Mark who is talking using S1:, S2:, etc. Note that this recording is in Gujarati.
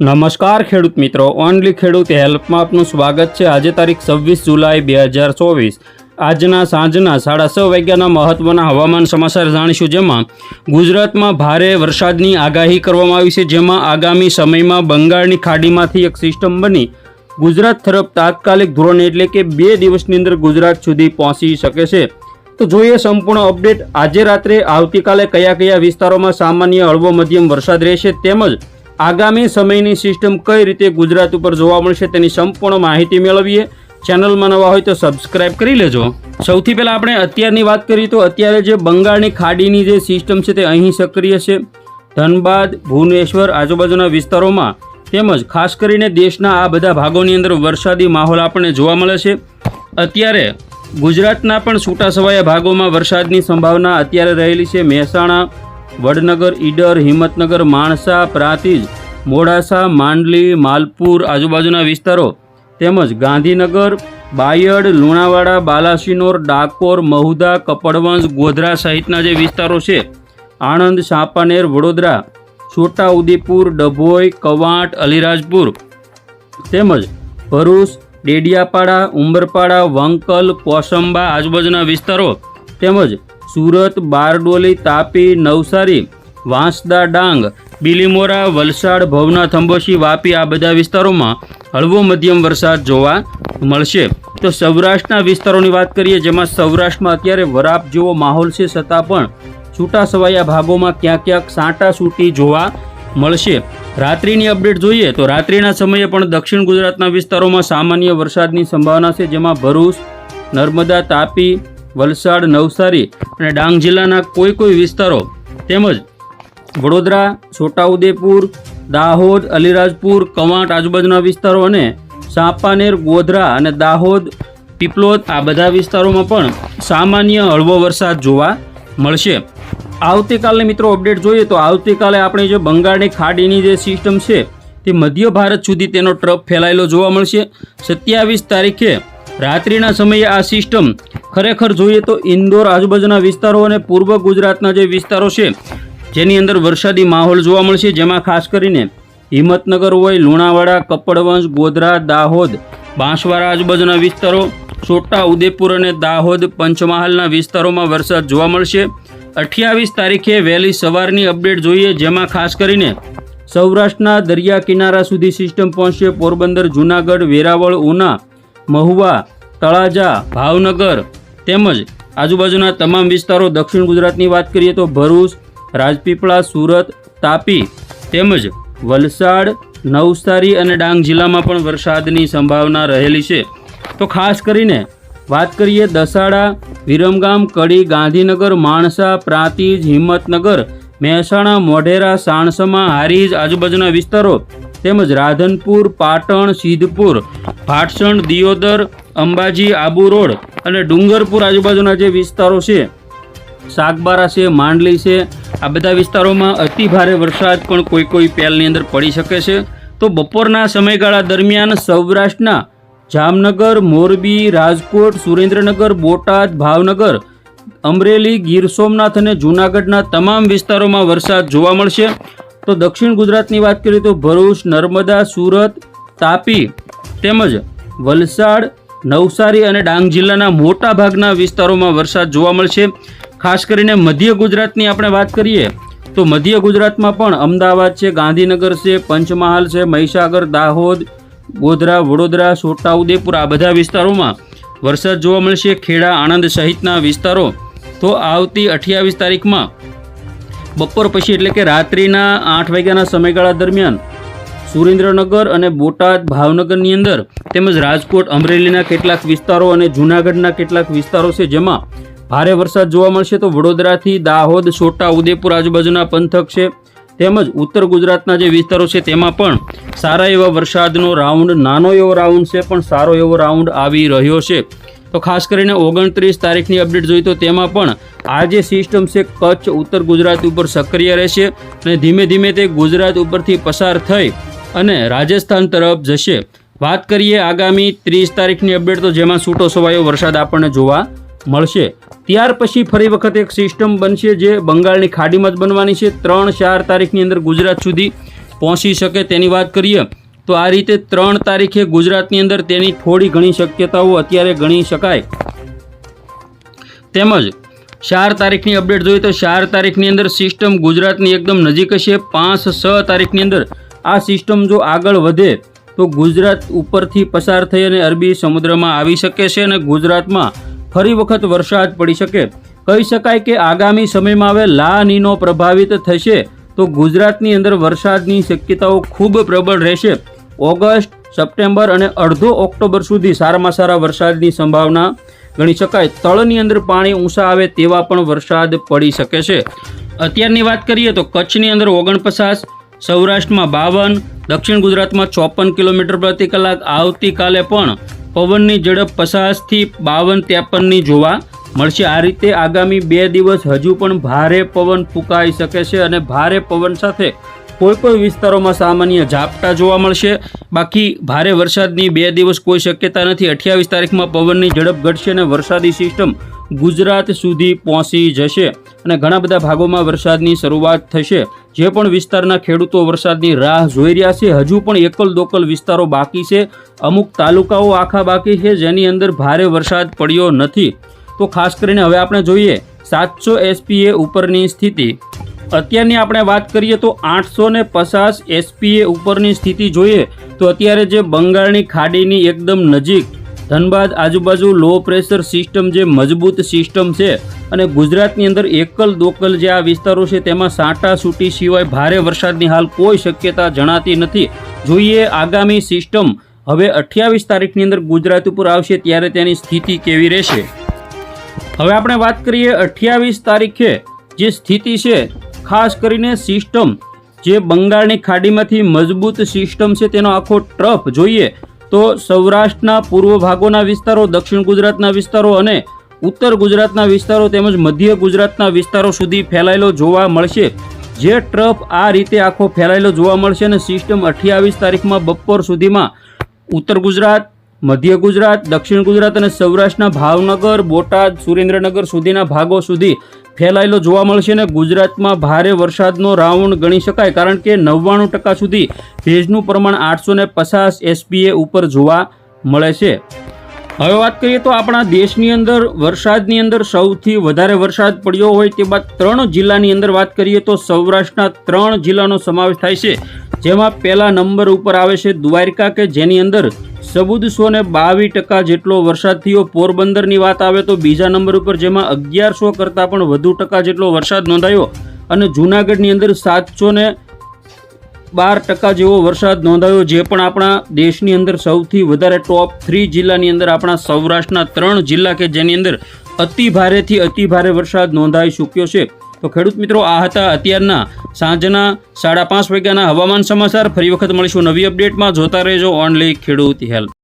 S1: નમસ્કાર ખેડૂત મિત્રો, ઓનલી ખેડૂત હેલ્પમાં આપનું સ્વાગત છે. આજે તારીખ છવ્વીસ જુલાઈ બે હજાર ચોવીસ. આજના સાંજના સાડા છ વાગ્યાના મહત્વના હવામાન સમાચાર જાણીશું જેમાં ગુજરાતમાં ભારે વરસાદની આગાહી કરવામાં આવી છે. જેમાં આગામી સમયમાં બંગાળની ખાડીમાંથી એક સિસ્ટમ બની. ગુજરાત તરફ તાત્કાલિક ધોરણે એટલે કે બે દિવસની અંદર ગુજરાત સુધી પહોંચી શકે છે. તો જોઈએ સંપૂર્ણ અપડેટ. આજે રાત્રે આવતીકાલે કયા કયા વિસ્તારોમાં સામાન્ય હળવો મધ્યમ વરસાદ રહેશે તેમજ આગામી સમયની સિસ્ટમ કઈ રીતે ગુજરાત ઉપર જોવા મળશે તેની સંપૂર્ણ માહિતી મેળવીએ. ચેનલમાં નવા હોય તો સબસ્ક્રાઇબ કરી લેજો. સૌથી પહેલાં આપણે અત્યારની વાત કરીએ તો અત્યારે જે બંગાળની ખાડીની જે સિસ્ટમ છે તે અહીં સક્રિય છે. ધનબાદ, ભુવનેશ્વર આજુબાજુના વિસ્તારોમાં તેમજ ખાસ કરીને દેશના આ બધા ભાગોની અંદર વરસાદી માહોલ આપણને જોવા મળે છે. અત્યારે ગુજરાતના પણ છૂટાછવાયા ભાગોમાં વરસાદની સંભાવના અત્યારે રહેલી છે. મહેસાણા વડનગર, ઈડર, હિંમતનગર, માણસા, પ્રાંતિજ, મોડાસા, માંડલી, માલપુર આજુબાજુના વિસ્તારો તેમજ ગાંધીનગર, બાયડ, લુણાવાડા, બાલાસિનોર, ડાકોર, મહુદા કપડવંશ ગોધરા સહિતના જે વિસ્તારો છે, આણંદ સાપાનેર વડોદરા, છોટાઉદેપુર, ડભોઈ, કવાંટ, અલીરાજપુર તેમજ ભરૂચ, ડેડિયાપાડા, ઉંબરપાડા, વંકલ, કોસંબા આજુબાજુના વિસ્તારો તેમજ સુરત, બારડોલી, તાપી, નવસારી, વાંસદા ડાંગ, બિલીમોરા, વલસાડ ભવનાથ થંબોશી વાપી આ બધા વિસ્તારોમાં હળવો મધ્યમ વરસાદ જોવા મળશે. તો સૌરાષ્ટ્રના વિસ્તારોની વાત કરીએ, જેમાં સૌરાષ્ટ્રમાં અત્યારે વરાપ જેવો માહોલ છે, છતાં પણ છૂટાછવાયા ભાગોમાં ક્યાંક ક્યાંક સાંટા સૂટી જોવા મળશે. રાત્રિની અપડેટ જોઈએ તો રાત્રિના સમયે પણ દક્ષિણ ગુજરાતના વિસ્તારોમાં સામાન્ય વરસાદની સંભાવના છે, જેમાં ભરૂચ, નર્મદા, તાપી વલસાડ, નવસારી અને ડાંગ જિલ્લાના કોઈ કોઈ વિસ્તારો તેમજ વડોદરા, છોટાઉદેપુર, દાહોદ, અલીરાજપુર, કવાંટ આજુબાજુના વિસ્તારો અને સાપાનેર, ગોધરા અને દાહોદ, પીપલોદ આ બધા વિસ્તારોમાં પણ સામાન્ય હળવો વરસાદ જોવા મળશે. આવતીકાલની મિત્રો અપડેટ જોઈએ તો આવતીકાલે આપણે જે બંગાળની ખાડીની જે સિસ્ટમ છે તે મધ્ય ભારત સુધી તેનો ટ્રફ ફેલાયેલો જોવા મળશે. સત્યાવીસ તારીખે રાત્રિના સમયે આ સિસ્ટમ ખરેખર જોઈએ તો ઇન્દોર આજુબાજુના વિસ્તારો અને પૂર્વ ગુજરાતના જે વિસ્તારો છે, જેની અંદર વરસાદી માહોલ જોવા મળશે, જેમાં ખાસ કરીને હિંમતનગર હોય, લુણાવાડા કપડવંશ ગોધરા, દાહોદ, બાંસવાડા આજુબાજુના વિસ્તારો, છોટા ઉદેપુર અને દાહોદ પંચમહાલના વિસ્તારોમાં વરસાદ જોવા મળશે. અઠ્યાવીસ તારીખે વહેલી સવારની અપડેટ જોઈએ, જેમાં ખાસ કરીને સૌરાષ્ટ્રના દરિયા કિનારા સુધી સિસ્ટમ પહોંચશે. પોરબંદર, જૂનાગઢ, વેરાવળ, ઉના, મહુવા, તળાજા, ભાવનગર તેમજ આજુબાજુના તમામ વિસ્તારો દક્ષિણ ગુજરાતની વાત કરીએ તો ભરૂચ, રાજપીપળા, સુરત, તાપી તેમજ વલસાડ, નવસારી અને ડાંગ જિલ્લામાં પણ વરસાદની સંભાવના રહેલી છે. તો ખાસ કરીને વાત કરીએ દસાડા, વિરમગામ, કડી, ગાંધીનગર, માણસા, પ્રાંતિજ, હિંમતનગર, મહેસાણા, મોઢેરા, સાણસમા, હારીજ આજુબાજુના વિસ્તારો તેમજ રાધનપુર, પાટણ, સિદ્ધપુર, ભાટસણ, દિયોદર, અંબાજી, આબુ રોડ અને ડુંગરપુર આજુબાજુના જે વિસ્તારો છે, સાગબારા છે, માંડલી છે, આ બધા વિસ્તારોમાં અતિ ભારે વરસાદ પણ કોઈ કોઈ પહેલની અંદર પડી શકે છે. તો બપોરના સમયગાળા દરમિયાન સૌરાષ્ટ્રના જામનગર, મોરબી, રાજકોટ, સુરેન્દ્રનગર, બોટાદ, ભાવનગર, અમરેલી, ગીર સોમનાથ અને જૂનાગઢના તમામ વિસ્તારોમાં વરસાદ જોવા મળશે. તો દક્ષિણ ગુજરાતની વાત કરીએ તો ભરૂચ, નર્મદા, સુરત, તાપી તેમજ વલસાડ, નવસારી અને ડાંગ જિલ્લાના મોટા ભાગના વિસ્તારોમાં વરસાદ જોવા મળશે. ખાસ કરીને મધ્ય ગુજરાતની આપણે વાત કરીએ તો મધ્ય ગુજરાતમાં પણ અમદાવાદ છે, ગાંધીનગર છે, પંચમહાલ છે, મહીસાગર, દાહોદ, ગોધરા, વડોદરા છોટાઉદેપુર આ બધા વિસ્તારોમાં વરસાદ જોવા મળશે. ખેડા, આણંદ સહિતના વિસ્તારો તો આવતી અઠ્યાવીસ તારીખમાં બપોર પછી એટલે કે રાત્રિના આઠ વાગ્યાના સમયગાળા દરમિયાન સુરેન્દ્રનગર અને બોટાદ ભાવનગરની અંદર તેમજ રાજકોટ, અમરેલીના કેટલાક વિસ્તારો અને જૂનાગઢના કેટલાક વિસ્તારો છે જેમાં ભારે વરસાદ જોવા મળશે તો વડોદરાથી દાહોદ, છોટા ઉદેપુર આજુબાજુના પંથક છે. તેમજ ઉત્તર ગુજરાતના જે વિસ્તારો છે તેમાં પણ સારા એવા વરસાદનો રાઉન્ડ, નાનો એવો રાઉન્ડ છે, પણ સારો એવો રાઉન્ડ આવી રહ્યો છે. તો ખાસ કરીને ઓગણત્રીસ તારીખની અપડેટ જોઈએ તો તેમાં પણ આ જે સિસ્ટમ છે કચ્છ, ઉત્તર ગુજરાત ઉપર સક્રિય રહેશે અને ધીમે ધીમે તે ગુજરાત ઉપરથી પસાર થઈ અને રાજસ્થાન તરફ જશે. વાત કરીએ આગામી ત્રીસ તારીખની અપડેટ, તો જેમાં છૂટો છવાયો વરસાદ આપણને જોવા મળશે. ત્યાર પછી ફરી વખત એક સિસ્ટમ બનશે જે બંગાળની ખાડીમાં જ બનવાની છે. ત્રણ ચાર તારીખની અંદર ગુજરાત સુધી પહોંચી શકે તેની વાત કરીએ તો આ રીતે ત્રણ તારીખે ગુજરાતની અંદર તેની થોડી ઘણી શક્યતાઓ અત્યારે ગણી શકાય. તેમજ ચાર તારીખની અપડેટ જોઈએ તો ચાર તારીખની અંદર સિસ્ટમ ગુજરાતની એકદમ નજીક છે પાંચ છ તારીખની અંદર આ સિસ્ટમ જો આગળ વધે તો ગુજરાત ઉપરથી પસાર થઈ અને અરબી સમુદ્રમાં આવી શકે છે અને ગુજરાતમાં ફરી વખત વરસાદ પડી શકે. કહી શકાય કે આગામી સમયમાં હવે લા નીનો પ્રભાવિત થશે તો ગુજરાતની અંદર વરસાદની શક્યતાઓ ખૂબ પ્રબળ રહેશે. ઓગસ્ટ, સપ્ટેમ્બર અને અડધો ઓક્ટોબર સુધી સારામાં સારા વરસાદની સંભાવના ગણી શકાય. તળની અંદર પાણી ઊંચા આવે તેવા પણ વરસાદ પડી શકે છે. અત્યારની વાત કરીએ તો કચ્છની અંદર ઓગણપચાસ, સૌરાષ્ટ્રમાં બાવન, દક્ષિણ ગુજરાતમાં ચોપન કિલોમીટર પ્રતિ કલાક. આવતીકાલે પણ પવનની ઝડપ પચાસથી બાવન ત્રેપનની જોવા મળશે. આ રીતે આગામી બે દિવસ હજુ પણ ભારે પવન ફૂંકાઈ શકે છે અને ભારે પવન સાથે કોઈ કોઈ વિસ્તારોમાં સામાન્ય ઝાપટા જોવા મળશે. બાકી ભારે વરસાદની બે દિવસ કોઈ શક્યતા નથી. અઠ્યાવીસ તારીખમાં પવનની ઝડપ ઘટશે અને વરસાદી સિસ્ટમ ગુજરાત સુધી પહોંચી જશે અને ઘણા બધા ભાગોમાં વરસાદની શરૂઆત થશે. જે પણ વિસ્તારના ખેડૂતો વરસાદની રાહ જોઈ રહ્યા છે, હજુ પણ એકલ દોકલ વિસ્તારો બાકી છે. અમુક તાલુકાઓ આખા બાકી છે, જેની અંદર ભારે વરસાદ પડ્યો નથી. તો ખાસ કરીને હવે આપણે જોઈએ સાતસો એસપીએ ઉપરની સ્થિતિ. અત્યારની આપણે વાત કરીએ તો આઠસો ને પચાસ એસપીએ ઉપરની સ્થિતિ જોઈએ તો અત્યારે જે બંગાળની ખાડીની એકદમ નજીક, ધનબાદ આજુબાજુ લો પ્રેશર સિસ્ટમ જે મજબૂત સિસ્ટમ છે અને ગુજરાતની અંદર એકલ દોકલ જે આ વિસ્તારો છે તેમાં સાંટા સૂટી સિવાય ભારે વરસાદની હાલ કોઈ શક્યતા જણાતી નથી. જોઈએ આગામી સિસ્ટમ હવે અઠ્યાવીસ તારીખની અંદર ગુજરાત ઉપર આવશે ત્યારે તેની સ્થિતિ કેવી રહેશે? હવે આપણે વાત કરીએ અઠ્યાવીસ તારીખે જે સ્થિતિ છે, ખાસ કરીને સિસ્ટમ. જે બંગાળની ખાડીમાંથી મજબૂત સિસ્ટમ છે, તેનો આખો ટ્રફ જોઈએ તો સૌરાષ્ટ્રના પૂર્વ ભાગોના વિસ્તારો, દક્ષિણ ગુજરાતના વિસ્તારો અને ઉત્તર ગુજરાતના વિસ્તારો તેમજ મધ્ય ગુજરાતના વિસ્તારો સુધી ફેલાયેલો જોવા મળશે. જે ટ્રફ આ રીતે આખો ફેલાયેલો જોવા મળશે અને સિસ્ટમ અઠ્યાવીસ તારીખમાં બપોર સુધીમાં ઉત્તર ગુજરાત મધ્ય ગુજરાત, દક્ષિણ ગુજરાત અને સૌરાષ્ટ્રના ભાવનગર, બોટાદ, સુરેન્દ્રનગર સુધીના ભાગો સુધી ફેલાયેલો જોવા મળશે અને ગુજરાતમાં ભારે વરસાદનો રાઉન્ડ ગણી શકાય કારણ કે નવ્વાણું ટકા સુધી ભેજનું પ્રમાણ આઠસો ને પચાસ એસપીએ ઉપર જોવા મળે છે. હવે વાત કરીએ તો આપણા દેશની અંદર વરસાદની અંદર સૌથી વધારે વરસાદ પડ્યો હોય તે બાદ ત્રણ જિલ્લાની અંદર વાત કરીએ તો સૌરાષ્ટ્રના ત્રણ જિલ્લાનો સમાવેશ થાય છે. જેમાં પહેલા નંબર ઉપર આવે છે દ્વારકા કે જેની અંદર ચૌદસો ને બાવીસ ટકા જેટલો વરસાદ થયો. પોરબંદરની વાત આવે તો બીજા નંબર ઉપર જેમાં અગિયારસો કરતાં પણ વધુ ટકા જેટલો વરસાદ નોંધાયો અને જૂનાગઢની અંદર સાતસો ને બાર ટકા જેવો વરસાદ નોંધાયો, જે પણ આપણા દેશની અંદર સૌથી વધારે ટોપ થ્રી જિલ્લાની અંદર આપણા સૌરાષ્ટ્રના ત્રણ જિલ્લા કે જેની અંદર અતિ ભારેથી અતિ ભારે વરસાદ નોંધાઈ ચૂક્યો છે. તો ખેડૂત મિત્રો, આ હતા અત્યારના સાંજના સાડા પાંચ વાગ્યાના હવામાન સમાચાર. ફરી વખત મળીશું નવી અપડેટમાં. જોતા રહેજો ઓનલી ખેડૂત હેલ્પ